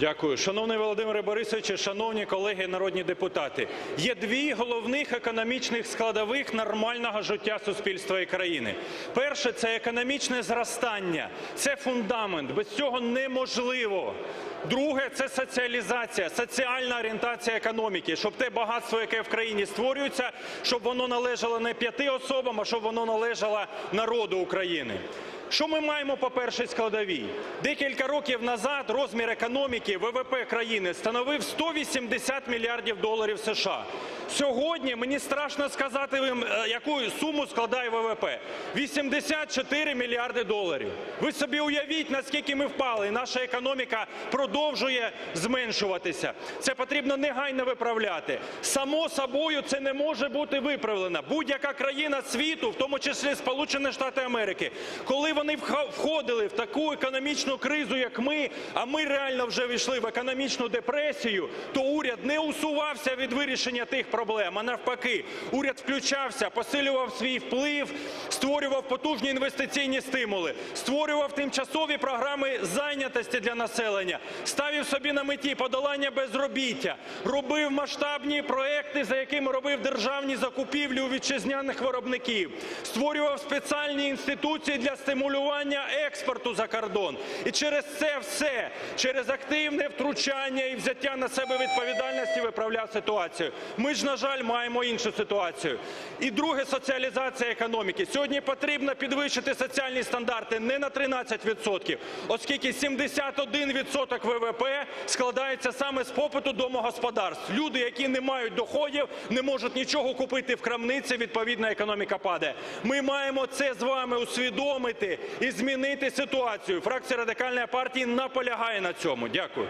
Дякую. Шановний Володимире Борисовичу, шановні колеги народні депутати. Є дві головних економічних складових нормального життя суспільства і країни. Перше – це економічне зростання. Це фундамент. Без цього неможливо. Друге – це соціалізація, соціальна орієнтація економіки, щоб те багатство, яке в країні створюється, щоб воно належало не п'яти особам, а щоб воно належало народу України. Що ми маємо по першій складовій? Декілька років назад розмір економіки ВВП країни становив 180 мільярдів доларів США. Сьогодні мені страшно сказати вам, е, яку суму складає ВВП. 84 мільярди доларів. Ви собі уявіть, наскільки ми впали. Наша економіка продовжує зменшуватися. Це потрібно негайно виправляти. Само собою це не може бути виправлено. Будь-яка країна світу, в тому числі Сполучені Штати Америки, коли вони входили в таку економічну кризу, як ми, а ми реально вже війшли в економічну депресію, то уряд не усувався від вирішення тих проблем, а навпаки, уряд включався, посилював свій вплив, створював потужні інвестиційні стимули, створював тимчасові програми зайнятості для населення, ставив собі на меті подолання безробіття, робив масштабні проекти, за якими робив державні закупівлі у вітчизняних виробників, створював спеціальні інституції для стимулювання експорту за кордон. І через це все, через активне втручання і взяття на себе відповідальності виправляв ситуацію. Ми ж, на жаль, маємо іншу ситуацію. І друге соціалізація економіки. Сьогодні потрібно підвищити соціальні стандарти не на 13%, оскільки 71% ВВП складається саме з попиту домогосподарств. Люди, які не мають доходів, не можуть нічого купити в крамниці, відповідно економіка падає. Ми маємо це з вами усвідомити і змінити ситуацію. Фракція Радикальної партії наполягає на цьому. Дякую.